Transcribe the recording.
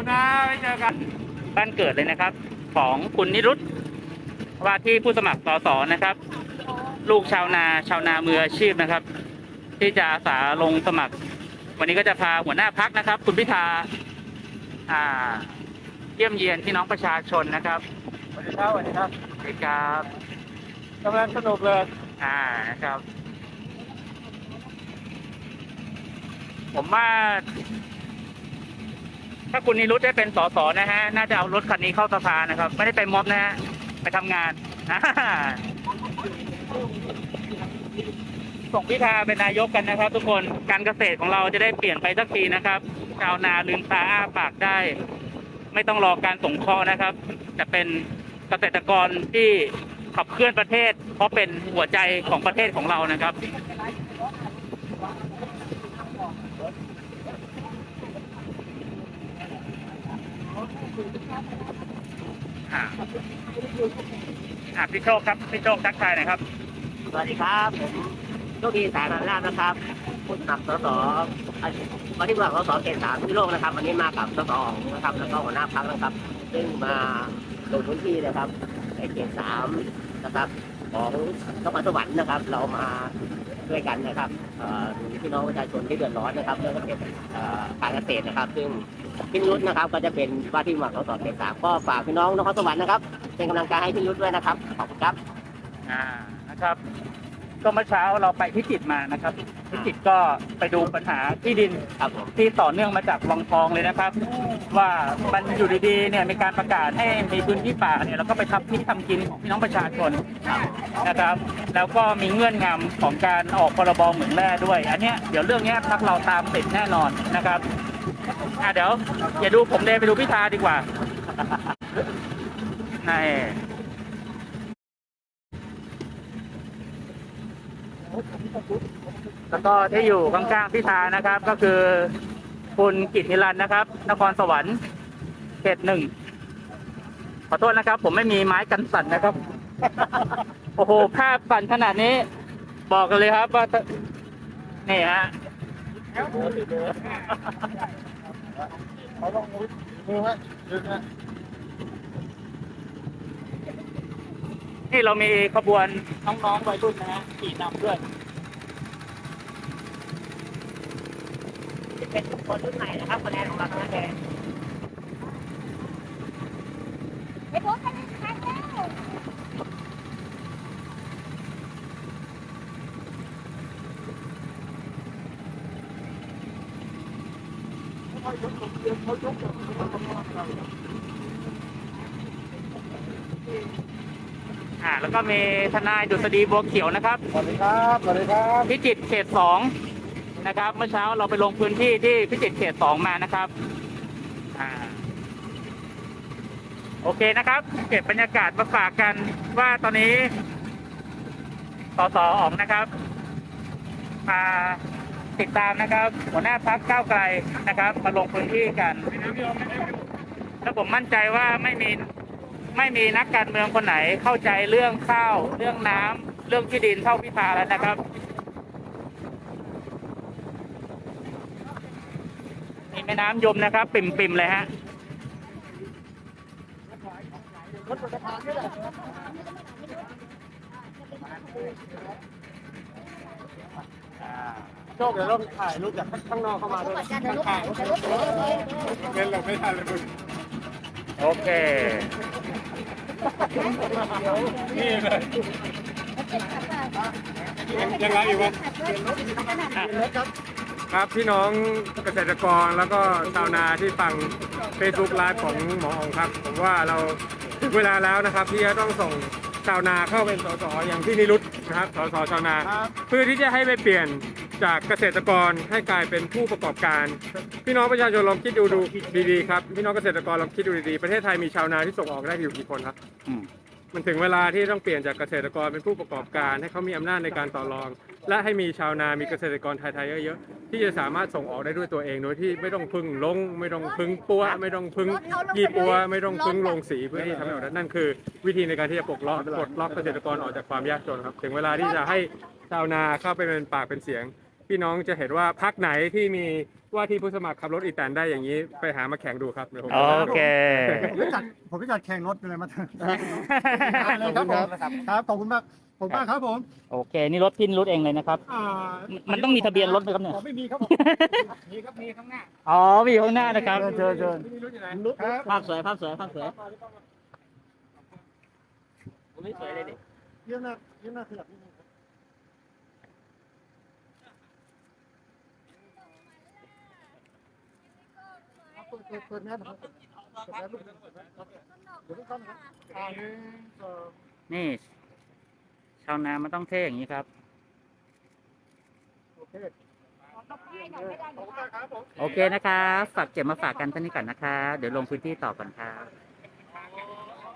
คุณนะไม่เจอกัน บ้านเกิดเลยนะครับ ของคุณนิรุตว่าที่ผู้สมัครสสนะครับ ลูกชาวนาชาวนามืออาชีพนะครับ ที่จะอาสาลงสมัคร วันนี้ก็จะพาหัวหน้าพักนะครับ คุณพิธาอ่า เยี่ยมเยียนพี่น้องประชาชนนะครับสวัสดีครับสวัสดีครับสวัสดีครับกำลังสนุกเลยอ่านะครับ ผมว่า ถ้าคุณนิรุตได้เป็นสสนะฮะ น่าจะเอารถคันนี้เข้าสภานะครับ ไม่ได้ไปม็อบนะฮะ ไปทำงานส่งพิธาเป็นนายกกันนะครับ ทุกคน การเกษตรของเราจะได้เปลี่ยนไปสักทีนะครับ ชาวนาลืมตาอ้าปากได้ ไม่ต้องรอการส่งเคราะห์นะครับ จะเป็นเกษตรกรที่ขับเคลื่อนประเทศ เพราะเป็นหัวใจของประเทศของเรานะครับ อ่าอ่าพี่โชคครับพี่โชคทักทายหน่อยครับ สวัสดีครับผมโชคดีสายนราชนะครับผู้สมัครสสวันที่สมัครสสเขตสามที่โลกนะครับวันนี้มากับสสอ๋องนะครับ แล้วก็หัวหน้าพักนะครับ ซึ่งมาลงพื้นที่นะครับในเขตสามนะครับ ของนครสวรรค์นะครับ เรามา ด้วยกันนะครับพี่น้องประชาชนที่เดือดร้อนนะครับเรื่องกษตรเอ่อการเกษตรนะครับ ซึ่งพี่นุชนะครับก็จะเป็นว่าที่หมัครสสเขตสามก็ฝากพี่น้องนครสวรรค์นะครับ เป็นกำลังใจให้พี่นุชด้วยนะครับขอบคุณครับอ่านะครับ ก็เมื่อเช้าเราไปพิจิตรมานะครับ พิจิตรก็ไปดูปัญหาที่ดินครับผมที่ต่อเนื่องมาจากวังทองเลยนะครับ ว่ามันอยู่ดีๆเนี่ยมีการประกาศให้มีพื้นที่ป่าเนี่ยเราก็ไปทับที่ทำกินของพี่น้องประชาชนนะครับ แล้วก็มีเงื่อนงำของการออกพรบเหมืองแร่ด้วย อันเนี้ยเดี๋ยวเรื่องเนี้ยพักเราตามติดแน่นอนนะครับอะเดี๋ยวอย่าดูผมเดินไปดูพิธาดีกว่าใน แล้วก็ที่อยู่ข้างๆพิธานะครับ ก็คือคุณกิตนิรันดร์นะครับ นครสวรรค์เขตหนึ่งขอโทษนะครับ ผมไม่มีไม้กันสั่นนะครับ โอ้โหภาพสั่นขนาดนี้ บอกกันเลยครับว่านี่ฮะเขาต้องมือไหมดึงนะ นี่เรามีขบวนน้องๆวัยรุ่นนะฮะขี่นำด้วยเป็นคนรุ่นใหม่นะครับคะแนนของเราคะแนนไปโพสต์กันในทางแล้ว อ่าแล้วก็มีทนายดุษฎีบัวเขียวนะครับ สวัสดีครับ สวัสดีครับพิจิตรเขตสองนะครับ เมื่อเช้าเราไปลงพื้นที่ที่พิจิตรเขตสองมานะครับอ่าโอเคนะครับ เก็บบรรยากาศมาฝากกันว่าตอนนี้สสออกนะครับ มาติดตามนะครับ หัวหน้าพักก้าวไกลนะครับ มาลงพื้นที่กันแล้วผมมั่นใจว่าไม่มี ไม่มีนักการเมืองคนไหนเข้าใจเรื่องข้าว เรื่องน้ำเรื่องที่ดินเท่าพิธาแล้วนะครับ มีแม่น้ำยมนะครับ ปิ่มๆเลยฮะโชคเดี๋ยวเราถ่ายรูปจากข้างนอกเข้ามาด้วยข้างข้างเล่นเราไม่ทันเลยมึงโอเค นี่เลยยังไงอีกวะครับพี่น้องเกษตรกรแล้วก็ชาวนาที่ฟัง Facebook ไลฟ์ของหมอองครับ ผมว่าเราถึงเวลาแล้วนะครับ ที่จะต้องส่งชาวนาเข้าเป็นสสอย่างที่นิรุตนะครับสสชาวนา เพื่อที่จะให้ไปเปลี่ยน จากเกษตรกรให้กลายเป็นผู้ประกอบการ พี่น้องประชาชนลองคิดดูดูดีๆครับพี่น้องเกษตรกรลองคิดดูดีๆประเทศไทยมีชาวนาที่ส่งออกได้อยู่กี่คนครับ อืม มันถึงเวลาที่ต้องเปลี่ยนจากเกษตรกรเป็นผู้ประกอบการ ให้เขามีอำนาจในการต่อรอง และให้มีชาวนา มีเกษตรกรไทยๆเยอะๆที่จะสามารถส่งออกได้ด้วยตัวเองโดยที่ไม่ต้องพึ่งลง ไม่ต้องพึ่งปัวไม่ต้องพึ่งยี่ปัว ไม่ต้องพึ่งลงสีเพื่อที่ทำให้ออกได้นั่นคือ วิธีในการที่จะปลดล็อกปลดล็อกเกษตรกรออกจากความยากจนครับ ถึงเวลาที่จะให้ชาวนาเข้าไปเป็นปากเป็นเสียง พี่น้องจะเห็นว่าพักไหนที่มีว่าที่ผู้สมัครขับรถอีแตนได้อย่างนี้ไปหามาแข่งดูครับเดี๋ยวผมโอเค ผมไม่จัดผมไม่จัดแข่งรถเลยมาเถอะเลยครับผมครับขอบคุณมากผมมากครับผมโอเค นี่รถพี่นิรุตเองเลยนะครับ อ่ามันต้องมีทะเบียนรถไหมครับเนี่ยอ๋อไม่มีครับผมมีครับมีข้างหน้าอ๋อมีอยู่ข้างหน้านะครับเชิญเชิญพี่นิรุตอยู่ไหนครับภาพสวยภาพสวยภาพสวยผมไม่สวยเลยดิเยี่ยมนะเยี่ยมนะขยับนิดนึงครับ เปิดเปิดเปิดแมสนะครับเปิดแมสลูกเดี๋ยวทุกท่านครับอ่าหนึ่งสองนี่ ชาวนามันต้องเท่อย่างนี้ครับ โอเคไม่หน่อยไม่ได้ขอบคุณมากครับผมโอเคนะครับ ฝากเก็บมาฝากกันท่านี้ก่อนนะคะ เดี๋ยวลงพื้นที่ต่อก่อนครับ